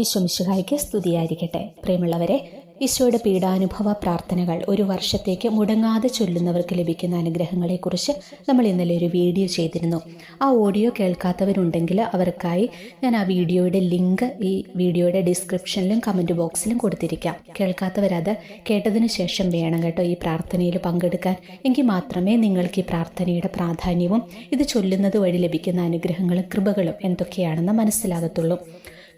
ഈശോ മിശുഹായിക്ക് സ്തുതിയായിരിക്കട്ടെ. പ്രിയമുള്ളവരെ ഈശോയുടെ പീഡാനുഭവ പ്രാർത്ഥനകൾ ഒരു വർഷത്തേക്ക് മുടങ്ങാതെ ചൊല്ലുന്നവർക്ക് ലഭിക്കുന്ന അനുഗ്രഹങ്ങളെക്കുറിച്ച് നമ്മൾ ഇന്നലെ ഒരു വീഡിയോ ചെയ്തിരുന്നു. ആ ഓഡിയോ കേൾക്കാത്തവരുണ്ടെങ്കിൽ അവർക്കായി ഞാൻ ആ വീഡിയോയുടെ ലിങ്ക് ഈ വീഡിയോയുടെ ഡിസ്ക്രിപ്ഷനിലും കമന്റ് ബോക്സിലും കൊടുത്തിരിക്കാം. കേൾക്കാത്തവരത് കേട്ടതിന് ശേഷം വേണം കേട്ടോ ഈ പ്രാർത്ഥനയിൽ പങ്കെടുക്കാൻ. എങ്കിൽ മാത്രമേ നിങ്ങൾക്ക് ഈ പ്രാർത്ഥനയുടെ പ്രാധാന്യവും ഇത് ചൊല്ലുന്നത് വഴി ലഭിക്കുന്ന അനുഗ്രഹങ്ങളും കൃപകളും എന്തൊക്കെയാണെന്ന് മനസ്സിലാകത്തുള്ളൂ.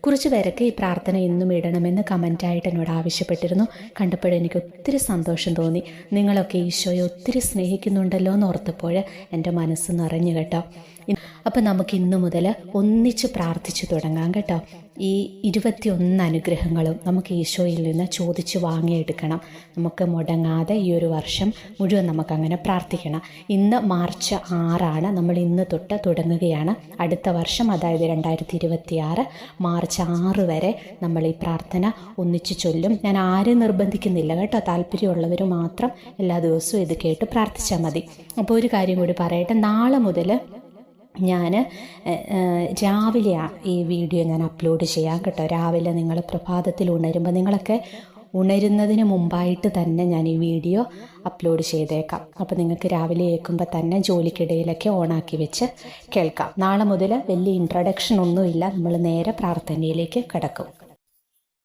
കുറച്ച് പേരൊക്കെ ഈ പ്രാർത്ഥന ഇന്നും ഇടണമെന്ന് കമന്റായിട്ട് എന്നോട് ആവശ്യപ്പെട്ടിരുന്നു. കണ്ടപ്പോൾ എനിക്ക് ഒത്തിരി സന്തോഷം തോന്നി. നിങ്ങളൊക്കെ ഈശോയെ ഒത്തിരി സ്നേഹിക്കുന്നുണ്ടല്ലോ എന്ന് ഓർത്തപ്പോൾ എന്റെ മനസ്സ് നിറഞ്ഞു കേട്ടോ. അപ്പം നമുക്ക് ഇന്നു മുതൽ ഒന്നിച്ച് പ്രാർത്ഥിച്ചു തുടങ്ങാം കേട്ടോ. ഈ ഇരുപത്തിയൊന്ന് അനുഗ്രഹങ്ങളും നമുക്ക് ഈശോയിൽ നിന്ന് ചോദിച്ച് വാങ്ങിയെടുക്കണം. നമുക്ക് മുടങ്ങാതെ ഈ ഒരു വർഷം മുഴുവൻ നമുക്കങ്ങനെ പ്രാർത്ഥിക്കണം. ഇന്ന് മാർച്ച് ആറാണ്. നമ്മൾ ഇന്ന് തൊട്ട് തുടങ്ങുകയാണ്. അടുത്ത വർഷം അതായത് രണ്ടായിരത്തി ഇരുപത്തി ആറ് മാർച്ച് ആറ് വരെ നമ്മൾ ഈ പ്രാർത്ഥന ഒന്നിച്ചു ചൊല്ലും. ഞാൻ ആരും നിർബന്ധിക്കുന്നില്ല കേട്ടോ. താല്പര്യമുള്ളവർ മാത്രം എല്ലാ ദിവസവും ഇത് കേട്ട് പ്രാർത്ഥിച്ചാൽ മതി. അപ്പോൾ ഒരു കാര്യം കൂടി പറയട്ടെ. നാളെ മുതൽ ഞാൻ രാവിലെ ഈ വീഡിയോ ഞാൻ അപ്ലോഡ് ചെയ്യാം കേട്ടോ. രാവിലെ നിങ്ങൾ പ്രഭാതത്തിൽ ഉണരുമ്പോൾ നിങ്ങളൊക്കെ ഉണരുന്നതിന് മുമ്പായിട്ട് തന്നെ ഞാൻ ഈ വീഡിയോ അപ്ലോഡ് ചെയ്തേക്കാം. അപ്പോൾ നിങ്ങൾക്ക് രാവിലെ കേൾക്കുമ്പോൾ തന്നെ ജോലിക്കിടയിലൊക്കെ ഓണാക്കി വെച്ച് കേൾക്കാം. നാളെ മുതൽ വലിയ ഇൻട്രഡക്ഷൻ ഒന്നുമില്ല. നമ്മൾ നേരെ പ്രാർത്ഥനയിലേക്ക് കിടക്കും.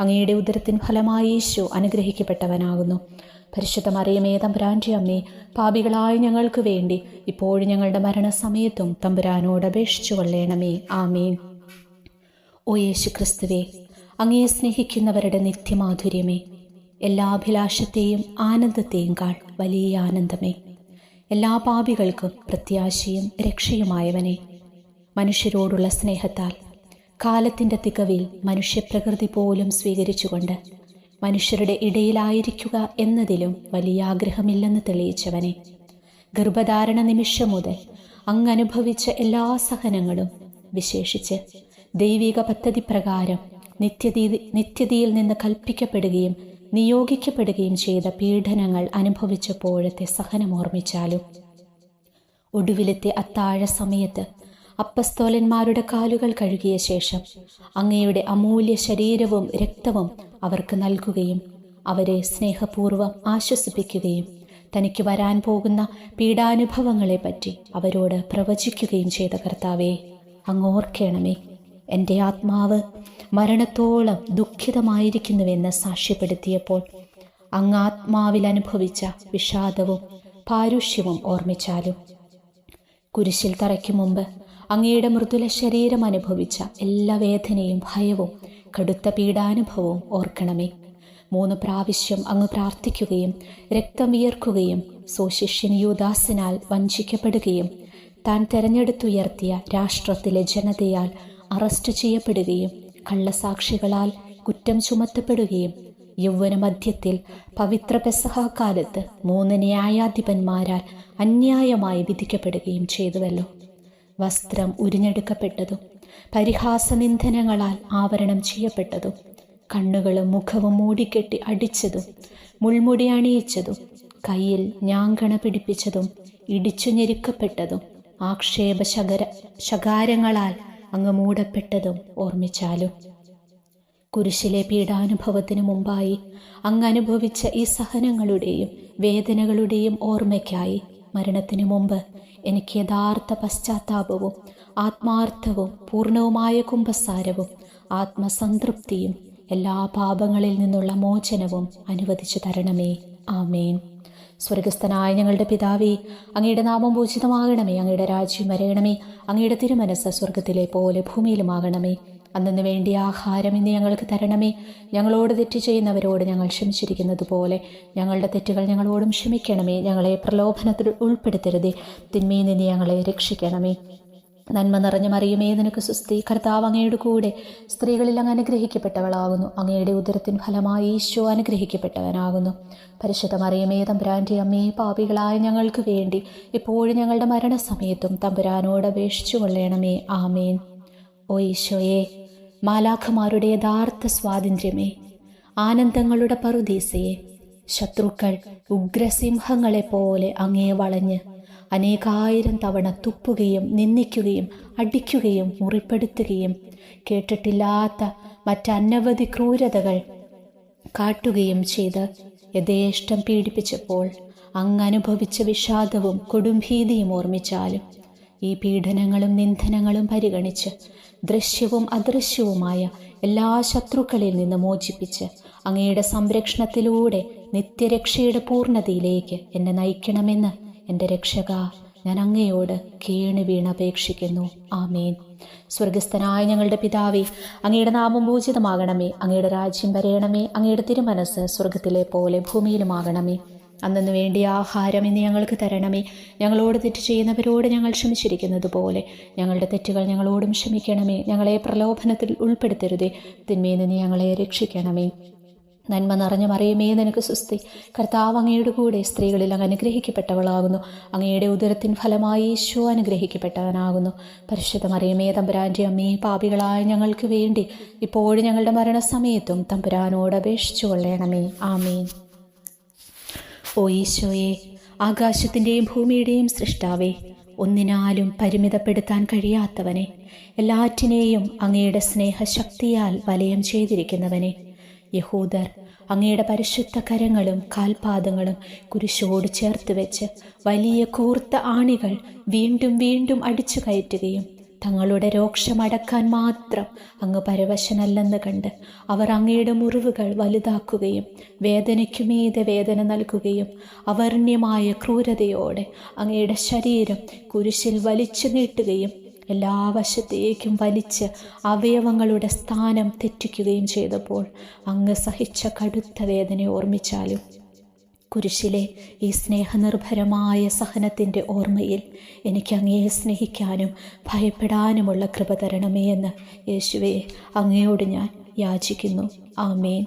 അങ്ങയുടെ ഉദരത്തിൻ ഫലമായി യേശു അനുഗ്രഹിക്കപ്പെട്ടവനാകുന്നു. പരിശുദ്ധ മറിയമേ തമ്പുരാന്റെ അമ്മേ പാപികളായ ഞങ്ങൾക്ക് വേണ്ടി ഇപ്പോഴും ഞങ്ങളുടെ മരണസമയത്തും തമ്പുരാനോട് അപേക്ഷിച്ചു കൊള്ളേണമേ. ആമേൻ. ഓ യേശു ക്രിസ്തുവേ അങ്ങയെ സ്നേഹിക്കുന്നവരുടെ നിത്യമാധുര്യമേ എല്ലാ അഭിലാഷത്തെയും ആനന്ദത്തെയും കാൾ വലിയ ആനന്ദമേ. എല്ലാ പാപികൾക്കും പ്രത്യാശയും രക്ഷയുമായവനെ മനുഷ്യരോടുള്ള സ്നേഹത്താൽ കാലത്തിന്റെ തികവിൽ മനുഷ്യപ്രകൃതി പോലും സ്വീകരിച്ചുകൊണ്ട് മനുഷ്യരുടെ ഇടയിലായിരിക്കുക എന്നതിലും വലിയ ആഗ്രഹമില്ലെന്ന് തെളിയിച്ചവനെ. ഗർഭധാരണ നിമിഷം മുതൽ അങ്ങനുഭവിച്ച എല്ലാ സഹനങ്ങളും വിശേഷിച്ച് ദൈവിക പദ്ധതി പ്രകാരം നിത്യതീ നിത്യതയിൽ നിന്ന് കൽപ്പിക്കപ്പെടുകയും നിയോഗിക്കപ്പെടുകയും ചെയ്ത പീഡനങ്ങൾ അനുഭവിച്ചപ്പോഴത്തെ സഹനം ഓർമ്മിച്ചാലും. ഒടുവിലത്തെ അത്താഴ സമയത്ത് അപ്പസ്തോലന്മാരുടെ കാലുകൾ കഴുകിയ ശേഷം അങ്ങയുടെ അമൂല്യ ശരീരവും രക്തവും അവർക്ക് നൽകുകയും അവരെ സ്നേഹപൂർവം ആശ്വസിപ്പിക്കുകയും തനിക്ക് വരാൻ പോകുന്ന പീഡാനുഭവങ്ങളെപ്പറ്റി അവരോട് പ്രവചിക്കുകയും ചെയ്ത കർത്താവെ അങ്ങോർക്കണമേ എന്റെ ആത്മാവ് മരണത്തോളം ദുഃഖിതമായിരിക്കുന്നുവെന്ന് സാക്ഷ്യപ്പെടുത്തിയപ്പോൾ അങ്ങ് ആത്മാവിൽ അനുഭവിച്ച വിഷാദവും പാരുഷ്യവും ഓർമ്മിച്ചാലും കുരിശിൽ തറയ്ക്കു മുമ്പ് അങ്ങയുടെ മൃദുല ശരീരം അനുഭവിച്ച എല്ലാ വേദനയും ഭയവും കടുത്ത പീഡാനുഭവവും ഓർക്കണമേ. മൂന്ന് പ്രാവശ്യം അങ്ങ് പ്രാർത്ഥിക്കുകയും രക്തം വിയർക്കുകയും സോശിഷ്യൻ യുദാസിനാൽ വഞ്ചിക്കപ്പെടുകയും താൻ തെരഞ്ഞെടുത്തുയർത്തിയ രാഷ്ട്രത്തിലെ ജനതയാൽ അറസ്റ്റ് ചെയ്യപ്പെടുകയും കള്ളസാക്ഷികളാൽ കുറ്റം ചുമത്തപ്പെടുകയും യൗവന മധ്യത്തിൽ പവിത്ര പെസഹാകാലത്ത് മൂന്ന് ന്യായാധിപന്മാരാൽ അന്യായമായി വിധിക്കപ്പെടുകയും ചെയ്തുവല്ലോ. വസ്ത്രം ഉരിഞ്ഞെടുക്കപ്പെട്ടതും പരിഹാസനിന്ധനങ്ങളാൽ ആവരണം ചെയ്യപ്പെട്ടതും കണ്ണുകളും മുഖവും മൂടിക്കെട്ടി അടിച്ചതും മുൾമുടി അണിയിച്ചതും കയ്യിൽ ഞാങ്കണ പിടിപ്പിച്ചതും ഇടിച്ചു ഞെരുക്കപ്പെട്ടതും ആക്ഷേപ ശകര ശകാരങ്ങളാൽ അങ്ങ് മൂടപ്പെട്ടതും ഓർമ്മിച്ചാലും. കുരിശിലെ പീഡാനുഭവത്തിനു മുമ്പായി അങ്ങ് അനുഭവിച്ച ഈ സഹനങ്ങളുടെയും വേദനകളുടെയും ഓർമ്മയ്ക്കായി മരണത്തിനു മുമ്പ് എനിക്ക് യഥാർത്ഥ പശ്ചാത്താപവും ആത്മാർത്ഥവും പൂർണവുമായ കുംഭസാരവും ആത്മസംതൃപ്തിയും എല്ലാ പാപങ്ങളിൽ നിന്നുള്ള മോചനവും അനുവദിച്ചു തരണമേ. ആമേൻ. സ്വർഗസ്ഥനായ ഞങ്ങളുടെ പിതാവേ അങ്ങയുടെ നാമം പൂജിതമാകണമേ അങ്ങയുടെ രാജ്യം വരയണമേ അങ്ങയുടെ തിരുമനസ് സ്വർഗത്തിലെ പോലെ ഭൂമിയിലുമാകണമേ. അന്നു വേണ്ടി ആഹാരം ഇന്ന് ഞങ്ങൾക്ക് തരണമേ. ഞങ്ങളോട് തെറ്റ് ചെയ്യുന്നവരോട് ഞങ്ങൾ ക്ഷമിച്ചിരിക്കുന്നത് പോലെ ഞങ്ങളുടെ തെറ്റുകൾ ഞങ്ങളോടും ക്ഷമിക്കണമേ. ഞങ്ങളെ പ്രലോഭനത്തിൽ ഉൾപ്പെടുത്തരുതേ. തിന്മയിൽ നിന്ന് ഞങ്ങളെ രക്ഷിക്കണമേ. നന്മ നിറഞ്ഞ മറിയുമേ നിനക്ക് സുസ്തി കർത്താവ് അങ്ങയുടെ കൂടെ സ്ത്രീകളിൽ അങ്ങ് അനുഗ്രഹിക്കപ്പെട്ടവളാകുന്നു. അങ്ങയുടെ ഉദരത്തിൻ ഫലമായി ഈശോ അനുഗ്രഹിക്കപ്പെട്ടവനാകുന്നു. പരിശുദ്ധ മറിയമേ തമ്പുരാന്റെ അമ്മേ പാപികളായ ഞങ്ങൾക്ക് വേണ്ടി ഇപ്പോഴും ഞങ്ങളുടെ മരണസമയത്തും തമ്പുരാനോട് അപേക്ഷിച്ചു കൊള്ളണമേ. ആമേൻ. ഓ ഈശോയെ മാലാഖമാരുടെ യഥാർത്ഥ സ്വാതന്ത്ര്യമേ. ആനന്ദങ്ങളുടെ പറുദീസയെ. ശത്രുക്കൾ ഉഗ്രസിംഹങ്ങളെ പോലെ അങ്ങേ വളഞ്ഞ് അനേകായിരം തവണ തുപ്പുകയും നിന്ദിക്കുകയും അടിക്കുകയും മുറിപ്പെടുത്തുകയും കേട്ടിട്ടില്ലാത്ത മറ്റനവധി ക്രൂരതകൾ കാട്ടുകയും ചെയ്ത് യഥേഷ്ടം പീഡിപ്പിച്ചപ്പോൾ അങ്ങനുഭവിച്ച വിഷാദവും കൊടുംഭീതിയും ഓർമ്മിച്ചാലും ഈ പീഡനങ്ങളും നിന്ദനങ്ങളും പരിഗണിച്ച് ദൃശ്യവും അദൃശ്യവുമായ എല്ലാ ശത്രുക്കളിൽ നിന്ന് മോചിപ്പിച്ച് അങ്ങയുടെ സംരക്ഷണത്തിലൂടെ നിത്യരക്ഷയുടെ പൂർണതയിലേക്ക് എന്നെ നയിക്കണമെന്ന് എന്റെ രക്ഷക ഞാൻ അങ്ങയോട് കേണു വീണപേക്ഷിക്കുന്നു ആമേൻ. സ്വർഗസ്ഥനായ ഞങ്ങളുടെ പിതാവേ അങ്ങയുടെ നാമം പൂജിതമാകണമേ അങ്ങയുടെ രാജ്യം വരയണമേ അങ്ങയുടെ തിരുമനസ് സ്വർഗത്തിലെ പോലെ ഭൂമിയിലുമാകണമേ. അന്നു വേണ്ടി ആഹാരം ഇന്ന് ഞങ്ങൾക്ക് തരണമേ. ഞങ്ങളോട് തെറ്റ് ചെയ്യുന്നവരോട് ഞങ്ങൾ ക്ഷമിച്ചിരിക്കുന്നത് പോലെ ഞങ്ങളുടെ തെറ്റുകൾ ഞങ്ങളോടും ക്ഷമിക്കണമേ. ഞങ്ങളെ പ്രലോഭനത്തിൽ ഉൾപ്പെടുത്തരുതേ. തിന്മയിൽ നിന്ന് ഞങ്ങളെ രക്ഷിക്കണമേ. നന്മ നിറഞ്ഞ മറിയുമേ നിനക്ക് സുസ്തി കർത്താവ് അങ്ങയുടെ കൂടെ സ്ത്രീകളിൽ അങ്ങ് അനുഗ്രഹിക്കപ്പെട്ടവളാകുന്നു. അങ്ങയുടെ ഉദരത്തിൻ ഫലമായി ഈശോ അനുഗ്രഹിക്കപ്പെട്ടവനാകുന്നു. പരിശുദ്ധ മറിയമേ തമ്പുരാന്റെ അമ്മേ പാപികളായ ഞങ്ങൾക്ക് വേണ്ടി ഇപ്പോഴും ഞങ്ങളുടെ മരണസമയത്തും തമ്പുരാനോട് അപേക്ഷിച്ചു കൊള്ളണമേ ആമേൻ. ഓ ഈശോയെ ആകാശത്തിന്റെയും ഭൂമിയുടെയും സൃഷ്ടാവേ ഒന്നിനാലും പരിമിതപ്പെടുത്താൻ കഴിയാത്തവനെ എല്ലാറ്റിനെയും അങ്ങയുടെ സ്നേഹശക്തിയാൽ വലയം ചെയ്തിരിക്കുന്നവനെ. യഹൂദർ അങ്ങയുടെ പരിശുദ്ധ കരങ്ങളും കാൽപാദങ്ങളും കുരിശോട് ചേർത്ത് വെച്ച് വലിയ കൂർത്ത ആണികൾ വീണ്ടും വീണ്ടും അടിച്ചു കയറ്റുകയും തങ്ങളുടെ രോക്ഷമടക്കാൻ മാത്രം അങ്ങ് പരവശനല്ലെന്ന് കണ്ട് അവർ അങ്ങയുടെ മുറിവുകൾ വലുതാക്കുകയും വേദനയ്ക്കുമീതെ വേദന നൽകുകയും അവർണ്യമായ ക്രൂരതയോടെ അങ്ങയുടെ ശരീരം കുരിശിൽ വലിച്ചു നീട്ടുകയും എല്ലാ വശത്തേക്കും വലിച്ച് അവയവങ്ങളുടെ സ്ഥാനം തെറ്റിക്കുകയും ചെയ്തപ്പോൾ അങ്ങ് സഹിച്ച കടുത്ത വേദന ഓർമ്മിച്ചാലും കുരിശിലെ ഈ സ്നേഹനിർഭരമായ സഹനത്തിന്റെ ഓർമ്മയിൽ എനിക്ക് അങ്ങയെ സ്നേഹിക്കാനും ഭയപ്പെടാനുമുള്ള കൃപ തരണമേ എന്ന് യേശുവെ അങ്ങയോട് ഞാൻ യാചിക്കുന്നു. ആമേൻ.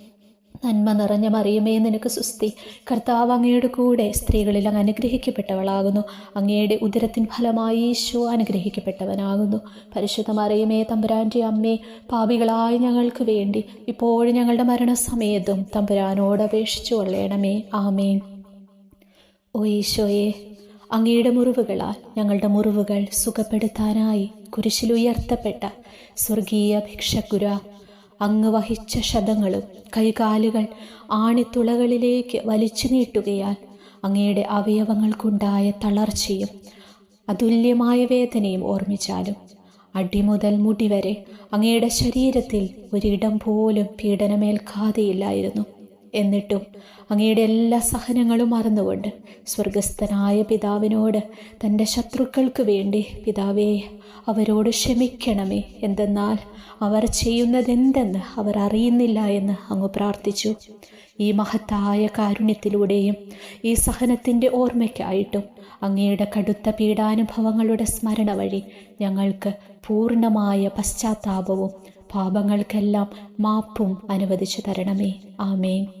നന്മ നിറഞ്ഞ മറിയമേ നിനക്ക് സുസ്തി. കർത്താവ് അങ്ങയുടെ കൂടെ സ്ത്രീകളിൽ അങ്ങ് അനുഗ്രഹിക്കപ്പെട്ടവളാകുന്നു. അങ്ങയുടെ ഉദരത്തിൻ ഫലമായി ഈശോ അനുഗ്രഹിക്കപ്പെട്ടവനാകുന്നു. പരിശുദ്ധ മറിയമേ തമ്പുരാന്റെ അമ്മേ പാപികളായ ഞങ്ങൾക്ക് വേണ്ടി ഇപ്പോഴും ഞങ്ങളുടെ മരണസമയത്തും തമ്പുരാനോട് അപേക്ഷിച്ചു കൊള്ളണമേ. ആമേൻ. ഓ ഈശോയെ അങ്ങയുടെ മുറിവുകളാൽ ഞങ്ങളുടെ മുറിവുകൾ സുഖപ്പെടുത്താനായി കുരിശിലുയർത്തപ്പെട്ട സ്വർഗീയ ഭിക്ഷക്കുര അങ്ങ് വഹിച്ച ശതങ്ങളും കൈകാലുകൾ ആണിത്തുളകളിലേക്ക് വലിച്ചു നീട്ടുകയാൽ അങ്ങയുടെ അവയവങ്ങൾക്കുണ്ടായ തളർച്ചയും അതുല്യമായ വേദനയും ഓർമ്മിച്ചാലും അടിമുതൽ മുടി വരെ അങ്ങയുടെ ശരീരത്തിൽ ഒരിടം പോലും പീഡനമേൽക്കാതെയില്ലായിരുന്നു. എന്നിട്ടും അങ്ങയുടെ എല്ലാ സഹനങ്ങളും മറന്നുകൊണ്ട് സ്വർഗസ്ഥനായ പിതാവിനോട് തന്റെ ശത്രുക്കൾക്ക് വേണ്ടി പിതാവേ അവരോട് ക്ഷമിക്കണമേ. എന്തെന്നാൽ അവർ ചെയ്യുന്നതെന്തെന്ന് അവർ അറിയുന്നില്ല എന്ന് അങ്ങ് പ്രാർത്ഥിച്ചു. ഈ മഹത്തായ കാരുണ്യത്തിലൂടെയും ഈ സഹനത്തിന്റെ ഓർമ്മയ്ക്കായിട്ടും അങ്ങയുടെ കടുത്ത പീഡാനുഭവങ്ങളുടെ സ്മരണ വഴി ഞങ്ങൾക്ക് പൂർണമായ പശ്ചാത്താപവും പാപങ്ങൾക്കെല്ലാം മാപ്പും അനുവദിച്ചു തരണമേ. ആമേൻ.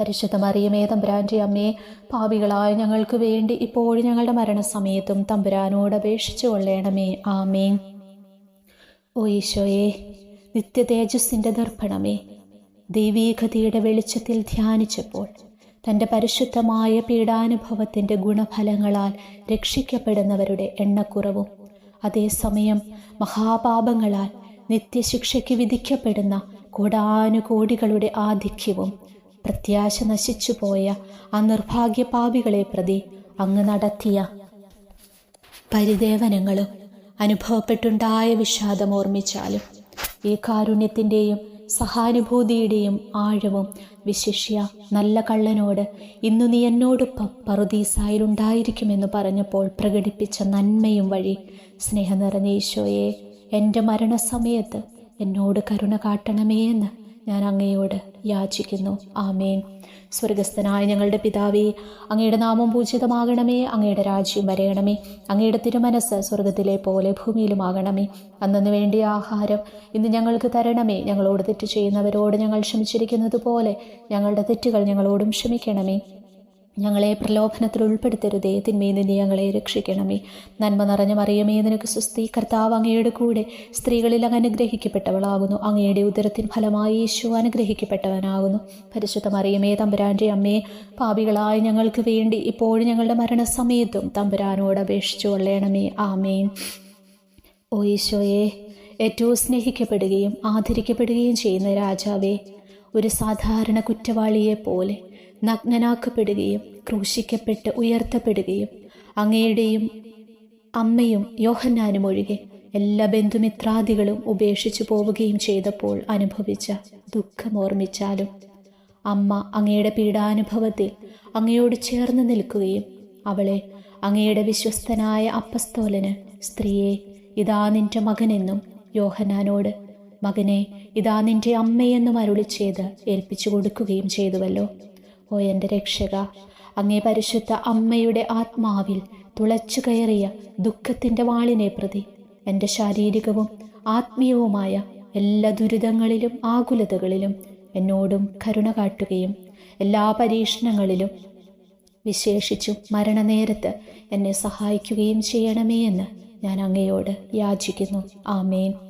പരിശുദ്ധ മറിയമേ തമ്പുരാന്റെ അമ്മയെ പാപികളായ ഞങ്ങൾക്ക് വേണ്ടി ഇപ്പോഴും ഞങ്ങളുടെ മരണസമയത്തും തമ്പുരാനോട് അപേക്ഷിച്ചു കൊള്ളേണമേ. ആമേ ഓ ഈശോയെ നിത്യ തേജസ്സിന്റെ ദർപ്പണമേ ദൈവീകതയുടെ വെളിച്ചത്തിൽ ധ്യാനിച്ചപ്പോൾ തന്റെ പരിശുദ്ധമായ പീഡാനുഭവത്തിന്റെ ഗുണഫലങ്ങളാൽ രക്ഷിക്കപ്പെടുന്നവരുടെ എണ്ണക്കുറവും അതേസമയം മഹാപാപങ്ങളാൽ നിത്യശിക്ഷയ്ക്ക് വിധിക്കപ്പെടുന്ന കോടാനുകോടികളുടെ ആധിക്യവും പ്രത്യാശ നശിച്ചുപോയ ആ നിർഭാഗ്യ പാപികളെ പ്രതി അങ്ങ് നടത്തിയ പരിദേവനങ്ങളും അനുഭവപ്പെട്ടുണ്ടായ വിഷാദം ഓർമ്മിച്ചാലും ഈ കാരുണ്യത്തിന്റെയും സഹാനുഭൂതിയുടെയും ആഴവും വിശിഷ്യ നല്ല കള്ളനോട് ഇന്നു നീ എന്നോടൊപ്പം പറുദീസായിലുണ്ടായിരിക്കുമെന്ന് പറഞ്ഞപ്പോൾ പ്രകടിപ്പിച്ച നന്മയും വഴി സ്നേഹം നിറഞ്ഞ ഈശോയെ എന്റെ മരണസമയത്ത് എന്നോട് കരുണ കാട്ടണമേ എന്ന് ഞാൻ അങ്ങയോട് യാചിക്കുന്നു. ആമേൻ. സ്വർഗസ്ഥനായ ഞങ്ങളുടെ പിതാവേ അങ്ങയുടെ നാമം പൂജിതമാകണമേ അങ്ങയുടെ രാജ്യം വരയണമേ അങ്ങയുടെ തിരുമനസ് സ്വർഗത്തിലെ പോലെ ഭൂമിയിലുമാകണമേ. അന്നു വേണ്ടിയ ആഹാരം ഇന്ന് ഞങ്ങൾക്ക് തരണമേ. ഞങ്ങളോട് തെറ്റ് ചെയ്യുന്നവരോട് ഞങ്ങൾ ക്ഷമിച്ചിരിക്കുന്നത് പോലെ ഞങ്ങളുടെ തെറ്റുകൾ ഞങ്ങളോടും ക്ഷമിക്കണമേ. ഞങ്ങളെ പ്രലോഭനത്തിൽ ഉൾപ്പെടുത്തരുതേ. തിന്മയിൽ നിന്ന് ഞങ്ങളെ രക്ഷിക്കണമേ. നന്മ നിറഞ്ഞ മറിയമേ നിനക്ക് സുസ്തി കർത്താവ് അങ്ങയുടെ കൂടെ സ്ത്രീകളിൽ അങ്ങ് അനുഗ്രഹിക്കപ്പെട്ടവളാകുന്നു. അങ്ങയുടെ ഉദരത്തിൻ ഫലമായി യേശു അനുഗ്രഹിക്കപ്പെട്ടവനാകുന്നു. പരിശുദ്ധ മറിയമേ തമ്പുരാന്റെ അമ്മയെ പാപികളായ ഞങ്ങൾക്ക് വേണ്ടി ഇപ്പോഴും ഞങ്ങളുടെ മരണസമയത്തും തമ്പുരാനോട് അപേക്ഷിച്ചു കൊള്ളണമേ. ആമേൻ. ഓ ഈശോയെ ഏറ്റവും സ്നേഹിക്കപ്പെടുകയും ആദരിക്കപ്പെടുകയും ചെയ്യുന്ന രാജാവേ ഒരു സാധാരണ കുറ്റവാളിയെ പോലെ നഗ്നനാക്കപ്പെടുകയും ക്രൂശിക്കപ്പെട്ട് ഉയർത്തപ്പെടുകയും അങ്ങയുടെയും അമ്മയും യോഹന്നാനും ഒഴികെ എല്ലാ ബന്ധുമിത്രാദികളും ഉപേക്ഷിച്ചു പോവുകയും ചെയ്തപ്പോൾ അനുഭവിച്ച ദുഃഖം ഓർമ്മിച്ചാലും അമ്മ അങ്ങയുടെ പീഡാനുഭവത്തിൽ അങ്ങയോട് ചേർന്ന് നിൽക്കുകയും അവളെ അങ്ങയുടെ വിശ്വസ്തനായ അപ്പസ്തോലന് സ്ത്രീയെ ഇതാ നിന്റെ മകനെന്നും യോഹനാനോട് മകനെ ഇതാ നിന്റെ അമ്മയെന്നും അരുളി ചെയ്ത് ഏൽപ്പിച്ചു കൊടുക്കുകയും ചെയ്തുവല്ലോ. ഓ എന്റെ രക്ഷക. അങ്ങേ പരിശുദ്ധ അമ്മയുടെ ആത്മാവിൽ തുളച്ചു കയറിയ ദുഃഖത്തിന്റെ വാളിനെ പ്രതി. എന്റെ ശാരീരികവും ആത്മീയവുമായ എല്ലാ ദുരിതങ്ങളിലും ആകുലതകളിലും എന്നോടും കരുണ കാട്ടുകയും എല്ലാ പരീക്ഷണങ്ങളിലും വിശേഷിച്ചും മരണനേരത്ത് എന്നെ സഹായിക്കുകയും ചെയ്യണമേ എന്ന് ഞാൻ അങ്ങയോട് യാചിക്കുന്നു. ആമേൻ.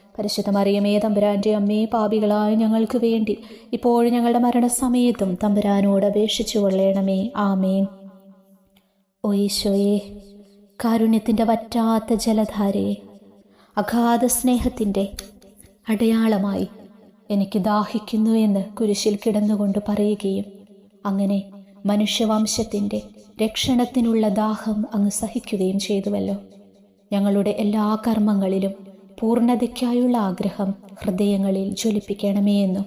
പരിശുദ്ധ മറിയമേ തമ്പുരാന്റെ അമ്മേ പാപികളായ ഞങ്ങൾക്ക് വേണ്ടി ഇപ്പോഴും ഞങ്ങളുടെ മരണസമയത്തും തമ്പുരാനോട് അപേക്ഷിച്ചു കൊള്ളണമേ. ആമേൻ. ഓ ഈശോയെ കാരുണ്യത്തിന്റെ വറ്റാത്ത ജലധാരയെ അഗാധ സ്നേഹത്തിന്റെ അടയാളമായി എനിക്ക് ദാഹിക്കുന്നു എന്ന് കുരിശിൽ കിടന്നുകൊണ്ട് പറയുകയും അങ്ങനെ മനുഷ്യവംശത്തിന്റെ രക്ഷണത്തിനുള്ള ദാഹം അങ്ങ് സഹിക്കുകയും ചെയ്തുവല്ലോ. ഞങ്ങളുടെ എല്ലാ കർമ്മങ്ങളിലും പൂർണതയ്ക്കായുള്ള ആഗ്രഹം ഹൃദയങ്ങളിൽ ജ്വലിപ്പിക്കണമേ എന്നും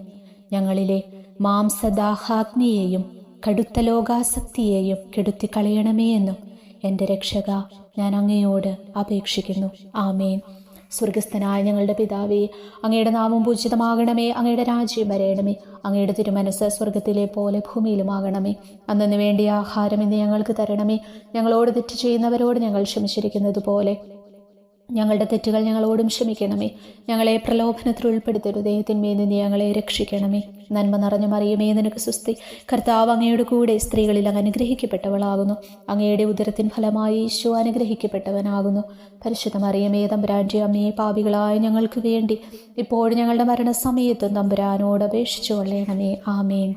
ഞങ്ങളിലെ മാംസദാഹാഗ്നിയെയും കടുത്ത ലോകാസക്തിയെയും കെടുത്തിക്കളയണമേ എന്നും എന്റെ രക്ഷക ഞാൻ അങ്ങയോട് അപേക്ഷിക്കുന്നു. ആമേൻ. സ്വർഗസ്ഥനായ ഞങ്ങളുടെ പിതാവേ അങ്ങയുടെ നാമം പൂജിതമാകണമേ അങ്ങയുടെ രാജ്യം വരയണമേ അങ്ങയുടെ തിരുമനസ് സ്വർഗത്തിലെ പോലെ ഭൂമിയിലുമാകണമേ. അന്നു വേണ്ടിയ ആഹാരം ഇന്ന് ഞങ്ങൾക്ക് തരണമേ. ഞങ്ങളോട് തെറ്റ് ചെയ്യുന്നവരോട് ഞങ്ങൾ ക്ഷമിച്ചിരിക്കുന്നത് പോലെ ഞങ്ങളുടെ തെറ്റുകൾ ഞങ്ങളോടും ക്ഷമിക്കണമേ. ഞങ്ങളെ പ്രലോഭനത്തിൽ ഉൾപ്പെടുത്തരുതേ. തിന്മയിൽ നിന്ന് ഞങ്ങളെ രക്ഷിക്കണമേ. നന്മ നിറഞ്ഞ മറിയമേ. നിനക്ക് സുസ്തി കർത്താവ് അങ്ങയുടെ കൂടെ സ്ത്രീകളിൽ അങ്ങ് അനുഗ്രഹിക്കപ്പെട്ടവളാകുന്നു. അങ്ങയുടെ ഉദരത്തിൻ ഫലമായി ഈശോ അനുഗ്രഹിക്കപ്പെട്ടവനാകുന്നു. പരിശുദ്ധ മറിയമേ തമ്പുരാന്റെ അമ്മയെ പാപികളായ ഞങ്ങൾക്ക് വേണ്ടി ഇപ്പോഴും ഞങ്ങളുടെ മരണസമയത്തും തമ്പുരാനോട് അപേക്ഷിച്ചു കൊള്ളണമേ. ആമേൻ.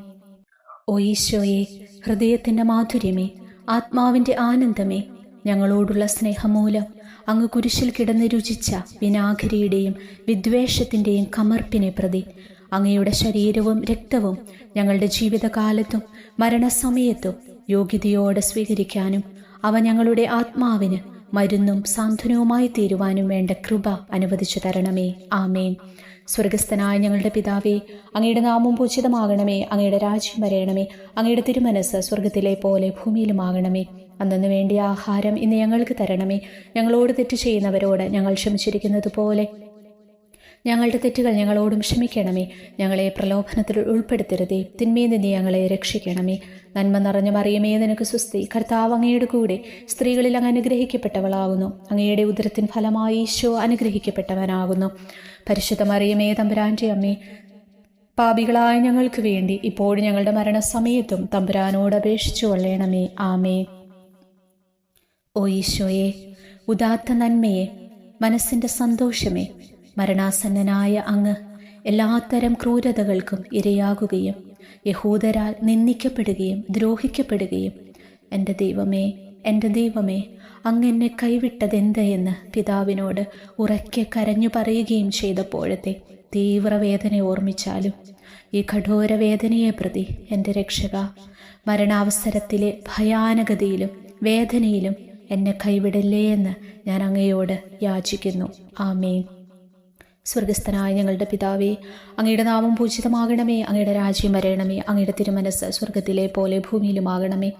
ഓ ഈശോയെ ഹൃദയത്തിന്റെ മാധുര്യമേ ആത്മാവിന്റെ ആനന്ദമേ ഞങ്ങളോടുള്ള സ്നേഹം മൂലം അങ്ങ് കുരിശിൽ കിടന്ന് രുചിച്ച വിനാഗിരിയുടെയും വിദ്വേഷത്തിന്റെയും കമർപ്പിനെ പ്രതി. അങ്ങയുടെ ശരീരവും രക്തവും ഞങ്ങളുടെ ജീവിതകാലത്തും മരണസമയത്തും യോഗ്യതയോടെ സ്വീകരിക്കാനും അവ ഞങ്ങളുടെ ആത്മാവിന് മരുന്നും സാന്ത്വനവുമായി തീരുവാനും വേണ്ട കൃപ അനുവദിച്ചു തരണമേ. ആമേൻ. സ്വർഗസ്ഥനായ ഞങ്ങളുടെ പിതാവേ അങ്ങയുടെ നാമം പൂജിതമാകണമേ. അങ്ങയുടെ രാജ്യം വരയണമേ അങ്ങയുടെ തിരുമനസ് സ്വർഗത്തിലെ പോലെ ഭൂമിയിലുമാകണമേ. അന്നു വേണ്ടിയ ആഹാരം ഇന്ന് ഞങ്ങൾക്ക് തരണമേ. ഞങ്ങളോട് തെറ്റ് ചെയ്യുന്നവരോട് ഞങ്ങൾ ക്ഷമിച്ചിരിക്കുന്നത് പോലെ ഞങ്ങളുടെ തെറ്റുകൾ ഞങ്ങളോടും ക്ഷമിക്കണമേ. ഞങ്ങളെ പ്രലോഭനത്തിൽ ഉൾപ്പെടുത്തരുതേ. തിന്മയിൽ നിന്ന് ഞങ്ങളെ രക്ഷിക്കണമേ. നന്മ നിറഞ്ഞ മറിയമേ നിനക്ക് സുസ്തി കർത്താവ് അങ്ങയുടെ കൂടെ സ്ത്രീകളിൽ അങ്ങ് അനുഗ്രഹിക്കപ്പെട്ടവളാകുന്നു. അങ്ങയുടെ ഉദരത്തിൻ ഫലമായി ഈശോ അനുഗ്രഹിക്കപ്പെട്ടവനാകുന്നു. പരിശുദ്ധ മറിയമേ തമ്പുരാന്റെ അമ്മേ പാപികളായ ഞങ്ങൾക്ക് വേണ്ടി ഇപ്പോഴും ഞങ്ങളുടെ മരണസമയത്തും തമ്പുരാനോട് അപേക്ഷിച്ചു കൊള്ളണമേ ആമേ ഓ ഈശോയെ ഉദാത്ത നന്മയെ മനസ്സിന്റെ സന്തോഷമേ മരണാസന്നനായ അങ്ങ് എല്ലാത്തരം ക്രൂരതകൾക്കും ഇരയാകുകയും യഹൂദരാൽ നിന്ദിക്കപ്പെടുകയും ദ്രോഹിക്കപ്പെടുകയും. എന്റെ ദൈവമേ എന്റെ ദൈവമേ അങ്ങ് എന്നെ കൈവിട്ടതെന്ത് എന്ന് പിതാവിനോട് ഉറക്കെ കരഞ്ഞു പറയുകയും ചെയ്തപ്പോഴത്തെ തീവ്രവേദന ഓർമ്മിച്ചാലും ഈ കഠോര വേദനയെ പ്രതി എന്റെ രക്ഷക മരണാവസരത്തിലെ ഭയാനകതയിലും വേദനയിലും എന്നെ കൈവിടല്ലേ എന്ന് ഞാൻ അങ്ങയോട് യാചിക്കുന്നു. ആമേൻ. സ്വർഗസ്ഥനായ ഞങ്ങളുടെ പിതാവേ അങ്ങയുടെ നാമം പൂജിതമാകണമേ അങ്ങയുടെ രാജ്യം വരയണമേ അങ്ങയുടെ തിരുമനസ് സ്വർഗത്തിലെ പോലെ ഭൂമിയിലുമാകണമേ.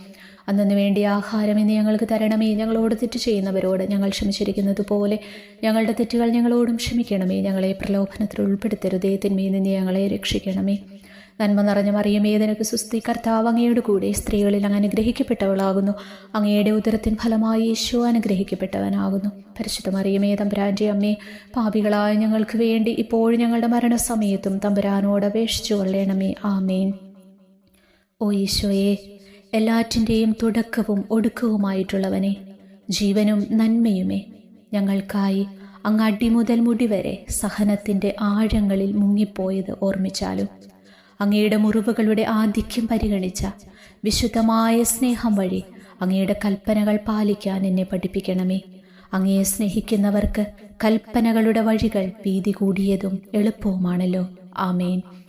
അന്നു വേണ്ടി ആഹാരം എന്ന് ഞങ്ങൾക്ക് തരണമേ ഞങ്ങളോട് തെറ്റ് ചെയ്യുന്നവരോട് ഞങ്ങൾ ക്ഷമിച്ചിരിക്കുന്നത് പോലെ ഞങ്ങളുടെ തെറ്റുകൾ ഞങ്ങളോടും ക്ഷമിക്കണമേ ഞങ്ങളെ പ്രലോഭനത്തിൽ ഉൾപ്പെടുത്തരുതേ തിന്മയിൽ നിന്ന് ഞങ്ങളെ രക്ഷിക്കണമേ. നന്മ നിറഞ്ഞ മറിയമേ നിനക്ക് സുസ്തി കർത്താവ് അങ്ങയുടെ കൂടെ സ്ത്രീകളിൽ അങ്ങ് അനുഗ്രഹിക്കപ്പെട്ടവളാകുന്നു. അങ്ങയുടെ ഉദരത്തിൻ ഫലമായി യേശു അനുഗ്രഹിക്കപ്പെട്ടവനാകുന്നു. പരിശുദ്ധ മറിയമേ തമ്പുരാന്റെ അമ്മേ പാപികളായ ഞങ്ങൾക്ക് വേണ്ടി ഇപ്പോഴും ഞങ്ങളുടെ മരണസമയത്തും തമ്പുരാനോട് അപേക്ഷിച്ചു കൊള്ളണമേ. ആമേൻ. ഓ ഈശോയെ എല്ലാറ്റിന്റെയും തുടക്കവും ഒടുക്കവുമായിട്ടുള്ളവനെ ജീവനും നന്മയുമേ ഞങ്ങൾക്കായി അങ്ങ് അടിമുതൽ മുടിവരെ സഹനത്തിന്റെ ആഴങ്ങളിൽ മുങ്ങിപ്പോയത് ഓർമ്മിച്ചാലും. അങ്ങയുടെ മുറിവുകളുടെ ആധിക്യം പരിഗണിച്ച വിശുദ്ധമായ സ്നേഹം വഴി അങ്ങയുടെ കൽപ്പനകൾ പാലിക്കാൻ എന്നെ പഠിപ്പിക്കണമേ. അങ്ങയെ സ്നേഹിക്കുന്നവർക്ക് കൽപ്പനകളുടെ വഴികൾ വീതി കൂടിയതും എളുപ്പവുമാണല്ലോ. ആമേൻ.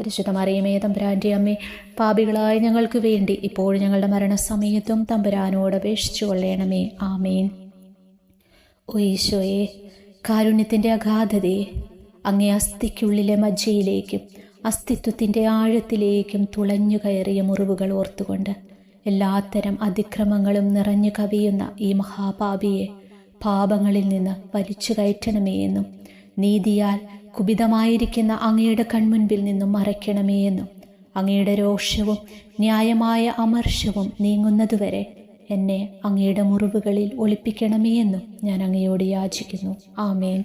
പരിശുദ്ധ മറിയമേ തമ്പുരാന്റെ അമ്മേ പാപികളായ ഞങ്ങൾക്ക് വേണ്ടി ഇപ്പോഴും ഞങ്ങളുടെ മരണസമയത്തും തമ്പുരാനോട് അപേക്ഷിച്ചു കൊള്ളണമേ. ആമേൻ. ഓ ഈശോയെ കാരുണ്യത്തിന്റെ അഗാധതയെ അങ്ങേ അസ്ഥിക്കുള്ളിലെ മജ്ജയിലേക്കും അസ്തിത്വത്തിന്റെ ആഴത്തിലേക്കും തുളഞ്ഞു കയറിയ മുറിവുകൾ ഓർത്തുകൊണ്ട് എല്ലാത്തരം അതിക്രമങ്ങളും നിറഞ്ഞു കവിയുന്ന ഈ മഹാപാപിയെ പാപങ്ങളിൽ നിന്ന് വലിച്ചു കയറ്റണമേ എന്നും നീതിയാൽ കുപിതമായിരിക്കുന്ന അങ്ങയുടെ കൺമുൻപിൽ നിന്നും മറയ്ക്കണമേ എന്നും അങ്ങയുടെ രോഷവും ന്യായമായ അമർഷവും നീങ്ങുന്നതുവരെ എന്നെ അങ്ങയുടെ മുറിവുകളിൽ ഒളിപ്പിക്കണമേ എന്നും ഞാൻ അങ്ങയോട് യാചിക്കുന്നു. ആമേൻ.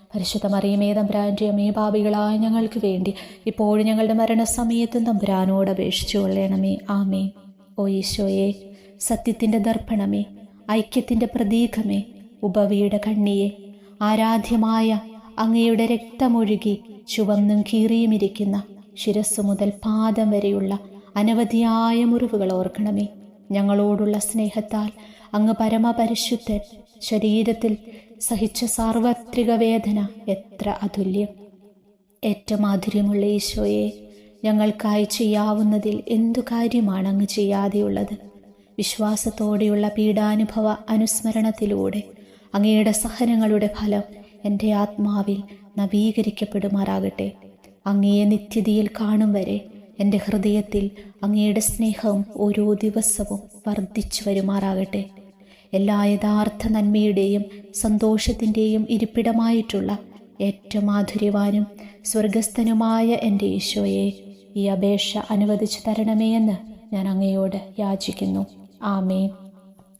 പരിശുദ്ധ മറിയമേ തമ്പുരാന്റെ അമ്മേ പാപികളായ ഞങ്ങൾക്ക് വേണ്ടി ഇപ്പോഴും ഞങ്ങളുടെ മരണസമയത്തും തമ്പുരാനോട് അപേക്ഷിച്ചു കൊള്ളണമേ. ആമേ ഓ ഈശോയെ സത്യത്തിന്റെ ദർപ്പണമേ ഐക്യത്തിന്റെ പ്രതീകമേ ഉപവിയുടെ കണ്ണിയെ ആരാധ്യമായ അങ്ങയുടെ രക്തമൊഴുകി ചുവന്നും കീറിയുമിരിക്കുന്ന ശിരസ് മുതൽ പാദം വരെയുള്ള അനവധിയായ മുറിവുകൾ ഓർക്കണമേ. ഞങ്ങളോടുള്ള സ്നേഹത്താൽ അങ്ങ് പരമപരിശുദ്ധൻ ശരീരത്തിൽ സഹിച്ച സാർവത്രിക വേദന എത്ര അതുല്യം. ഏറ്റ മാധുര്യമുള്ള ഈശോയെ ഞങ്ങൾക്കായി ചെയ്യാവുന്നതിൽ എന്തു കാര്യമാണ് അങ്ങ് ചെയ്യാതെയുള്ളത്. വിശ്വാസത്തോടെയുള്ള പീഡാനുഭവ അനുസ്മരണത്തിലൂടെ അങ്ങയുടെ സഹനങ്ങളുടെ ഫലം എന്റെ ആത്മാവിൽ നവീകരിക്കപ്പെടുമാറാകട്ടെ. അങ്ങയെ നിത്യതയിൽ കാണും വരെ എന്റെ ഹൃദയത്തിൽ അങ്ങയുടെ സ്നേഹം ഓരോ ദിവസവും വർദ്ധിച്ചു വരുമാറാകട്ടെ എല്ലാ യഥാർത്ഥ നന്മയുടെയും സന്തോഷത്തിന്റെയും ഇരിപ്പിടമായിട്ടുള്ള ഏറ്റവും മാധുര്യവാനും സ്വർഗസ്ഥനുമായ എന്റെ ഈശോയെ ഈ അപേക്ഷ അനുവദിച്ചു തരണമേ എന്ന് ഞാൻ അങ്ങയോട് യാചിക്കുന്നു. ആമേ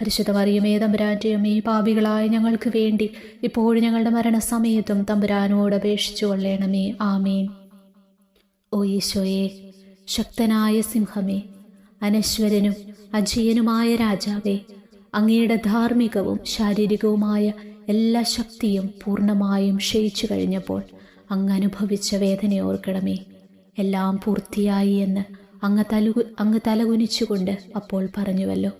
പരിശുദ്ധ മറിയമേ തമ്പുരാന്റെ ഈ പാപികളായ ഞങ്ങൾക്ക് വേണ്ടി ഇപ്പോഴും ഞങ്ങളുടെ മരണസമയത്തും തമ്പുരാനോട് അപേക്ഷിച്ചു കൊള്ളണമേ. ആമേൻ. ഓ ഈശോയെ ശക്തനായ സിംഹമേ അനശ്വരനും അജയനുമായ രാജാവേ അങ്ങയുടെ ധാർമ്മികവും ശാരീരികവുമായ എല്ലാ ശക്തിയും പൂർണമായും ക്ഷയിച്ചു കഴിഞ്ഞപ്പോൾ അങ്ങ് അനുഭവിച്ച വേദന ഓർക്കണമേ. എല്ലാം പൂർത്തിയായി എന്ന് അങ്ങ് തലു അങ്ങ് തലകുനിച്ചുകൊണ്ട് അപ്പോൾ പറഞ്ഞുവല്ലോ.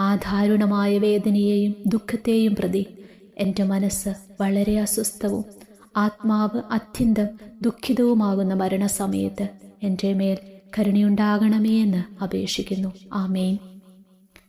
ആ ദാരുണമായ വേദനയെയും ദുഃഖത്തെയും പ്രതി എന്റെ മനസ്സ് വളരെ അസ്വസ്ഥവും ആത്മാവ് അത്യന്തം ദുഃഖിതവുമാകുന്ന മരണസമയത്ത് എന്റെ മേൽ കരുണയുണ്ടാകണമേ എന്ന് അപേക്ഷിക്കുന്നു. ആമേൻ.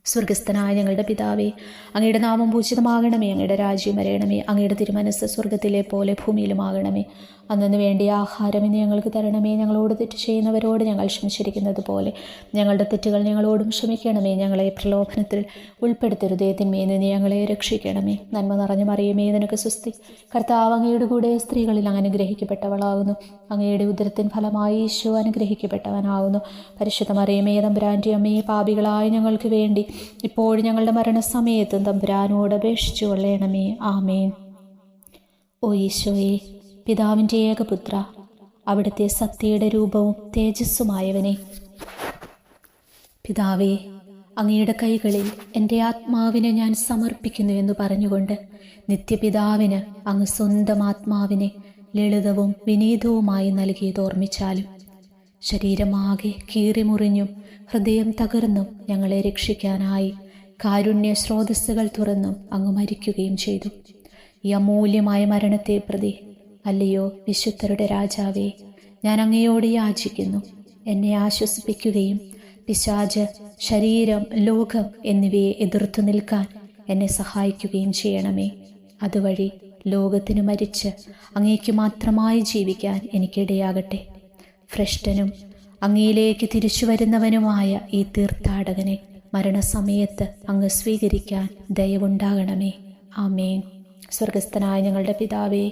സ്വർഗസ്ഥനായ ഞങ്ങളുടെ പിതാവേ അങ്ങയുടെ നാമം പൂജിതമാകണമേ അങ്ങയുടെ രാജ്യം വരയണമേ അങ്ങയുടെ തിരുമനസ് സ്വർഗത്തിലെ പോലെ ഭൂമിയിലുമാകണമേ. അന്നു വേണ്ടി ആഹാരം ഇന്ന് ഞങ്ങൾക്ക് തരണമേ. ഞങ്ങളോട് തെറ്റ് ചെയ്യുന്നവരോട് ഞങ്ങൾ ക്ഷമിച്ചിരിക്കുന്നത് പോലെ. ഞങ്ങളുടെ തെറ്റുകൾ ഞങ്ങളോടും ക്ഷമിക്കണമേ. ഞങ്ങളെ പ്രലോഭനത്തിൽ ഉൾപ്പെടുത്തരുതേ തിന്മയിൽ നിന്ന് ഞങ്ങളെ രക്ഷിക്കണമേ. നന്മ നിറഞ്ഞു മറിയമേ. നിനക്ക് സുസ്തി കർത്താവ് അങ്ങയുടെ കൂടെ സ്ത്രീകളിൽ അനുഗ്രഹിക്കപ്പെട്ടവളാകുന്നു. അങ്ങയുടെ ഉദരത്തിൻ ഫലമായി ഈശോ അനുഗ്രഹിക്കപ്പെട്ടവനാകുന്നു. പരിശുദ്ധ മറിയമേ തമ്പുരാന്റെ അമ്മയെ പാപികളായ ഞങ്ങൾക്ക് വേണ്ടി ഇപ്പോഴും ഞങ്ങളുടെ മരണസമയത്തും തമ്പുരാനോട് അപേക്ഷിച്ചു കൊള്ളയണമേ ആമേൻ. ഓ ഈശോയെ പിതാവിന്റെ ഏകപുത്ര അവിടുത്തെ സത്യയുടെ രൂപവും തേജസ്സുമായവനെ. പിതാവേ അങ്ങയുടെ കൈകളിൽ എന്റെ ആത്മാവിനെ ഞാൻ സമർപ്പിക്കുന്നു എന്ന് പറഞ്ഞുകൊണ്ട് നിത്യപിതാവിന് അങ്ങ് സ്വന്തം ആത്മാവിനെ ലളിതവും വിനീതവുമായി നൽകിയത് ഓർമ്മിച്ചാലും ശരീരമാകെ കീറിമുറിഞ്ഞും ഹൃദയം തകർന്നും ഞങ്ങളെ രക്ഷിക്കാനായി കാരുണ്യ സ്രോതസ്സുകൾ തുറന്നും അങ്ങ് മരിക്കുകയും ചെയ്തു. ഈ അമൂല്യമായ മരണത്തെ പ്രതി അല്ലയോ വിശുദ്ധരുടെ രാജാവേ ഞാൻ അങ്ങയോട് യാചിക്കുന്നു. എന്നെ ആശ്വസിപ്പിക്കുകയും പിശാജ് ശരീരം ലോകം എന്നിവയെ എതിർത്തു നിൽക്കാൻ എന്നെ സഹായിക്കുകയും ചെയ്യണമേ. അതുവഴി ലോകത്തിന് മരിച്ച് അങ്ങേക്ക് മാത്രമായി ജീവിക്കാൻ എനിക്കിടയാകട്ടെ. ഭ്രഷ്ടനും അങ്ങയിലേക്ക് തിരിച്ചു വരുന്നവനുമായ ഈ തീർത്ഥാടകനെ മരണസമയത്ത് അങ്ങ് സ്വീകരിക്കാൻ ദയവുണ്ടാകണമേ. ആമേൻ. സ്വർഗസ്ഥനായ ഞങ്ങളുടെ പിതാവേ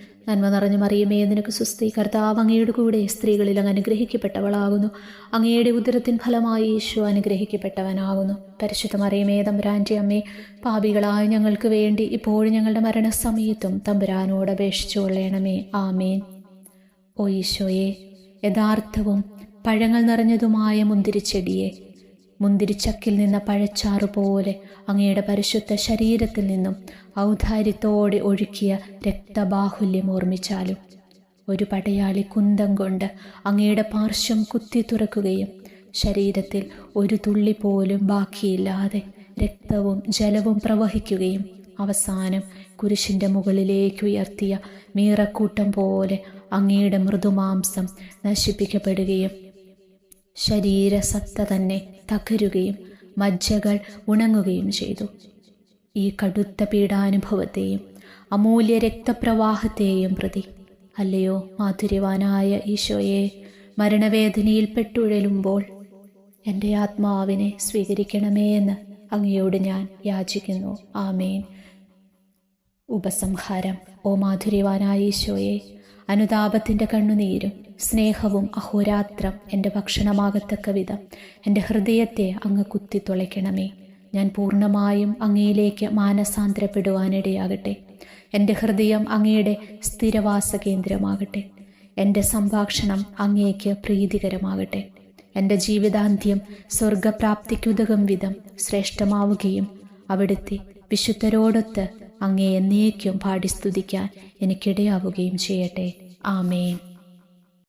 നന്മ നിറഞ്ഞു മറിയമേ നിനക്ക് സ്വസ്തി. കർത്താവ് അങ്ങയുടെ കൂടെ സ്ത്രീകളിൽ അങ്ങ് അനുഗ്രഹിക്കപ്പെട്ടവളാകുന്നു. അങ്ങയുടെ ഉദരത്തിൻ ഫലമായി ഈശോ അനുഗ്രഹിക്കപ്പെട്ടവനാകുന്നു. പരിശുദ്ധ മറിയമേ തമ്പുരാന്റെ അമ്മേ പാപികളായ ഞങ്ങൾക്ക് വേണ്ടി ഇപ്പോഴും ഞങ്ങളുടെ മരണസമയത്തും തമ്പുരാനോട് അപേക്ഷിച്ചു ആമേൻ. ഓ ഈശോയെ യഥാർത്ഥവും പഴങ്ങൾ നിറഞ്ഞതുമായ മുന്തിരിച്ചെടിയെ മുന്തിരിച്ചക്കിൽ നിന്ന പഴച്ചാറ് പോലെ അങ്ങയുടെ പരിശുദ്ധ ശരീരത്തിൽ നിന്നും ഔദാര്യത്തോടെ ഒഴുക്കിയ രക്തബാഹുല്യം ഓർമ്മിച്ചാലും. ഒരു പടയാളി കുന്തം കൊണ്ട് അങ്ങയുടെ പാർശ്വം കുത്തി തുറക്കുകയും ശരീരത്തിൽ ഒരു തുള്ളി പോലും ബാക്കിയില്ലാതെ രക്തവും ജലവും പ്രവഹിക്കുകയും അവസാനം കുരിശിന്റെ മുകളിലേക്ക് ഉയർത്തിയ മീറക്കൂട്ടം പോലെ അങ്ങയുടെ മൃദുമാംസം നശിപ്പിക്കപ്പെടുകയും ശരീരസത്ത തന്നെ തകരുകയും മജ്ജകൾ ഉണങ്ങുകയും ചെയ്തു. ഈ കടുത്ത പീഡാനുഭവത്തെയും അമൂല്യ രക്തപ്രവാഹത്തെയും പ്രതി. അല്ലയോ മാധുര്യവാനായ ഈശോയെ മരണവേദനയിൽ പെട്ടുഴലുമ്പോൾ എന്റെ ആത്മാവിനെ സ്വീകരിക്കണമേ എന്ന് അങ്ങയോട് ഞാൻ യാചിക്കുന്നു. ആമേൻ. ഉപസംഹാരം. ഓ മാധുര്യവാനായ ഈശോയെ അനുതാപത്തിന്റെ കണ്ണുനീരും സ്നേഹവും അഹോരാത്രം എന്റെ ഭക്ഷണമാകത്തക്ക വിധം എന്റെ ഹൃദയത്തെ അങ്ങ് കുത്തി തുളയ്ക്കണമേ. ഞാൻ പൂർണമായും അങ്ങയിലേക്ക് മാനസാന്തരപ്പെടുവാനിടയാകട്ടെ. എന്റെ ഹൃദയം അങ്ങയുടെ സ്ഥിരവാസ കേന്ദ്രമാകട്ടെ എന്റെ സംഭാഷണം അങ്ങേക്ക് പ്രീതികരമാകട്ടെ. എന്റെ ജീവിതാന്ത്യം സ്വർഗപ്രാപ്തിക്കുതകം വിധം ശ്രേഷ്ഠമാവുകയും അവിടുത്തെ വിശുദ്ധരോടൊത്ത് അങ്ങേ എന്നേക്കും പാടി സ്തുതിക്കാൻ എനിക്കിടയാവുകയും ചെയ്യട്ടെ. ആമേൻ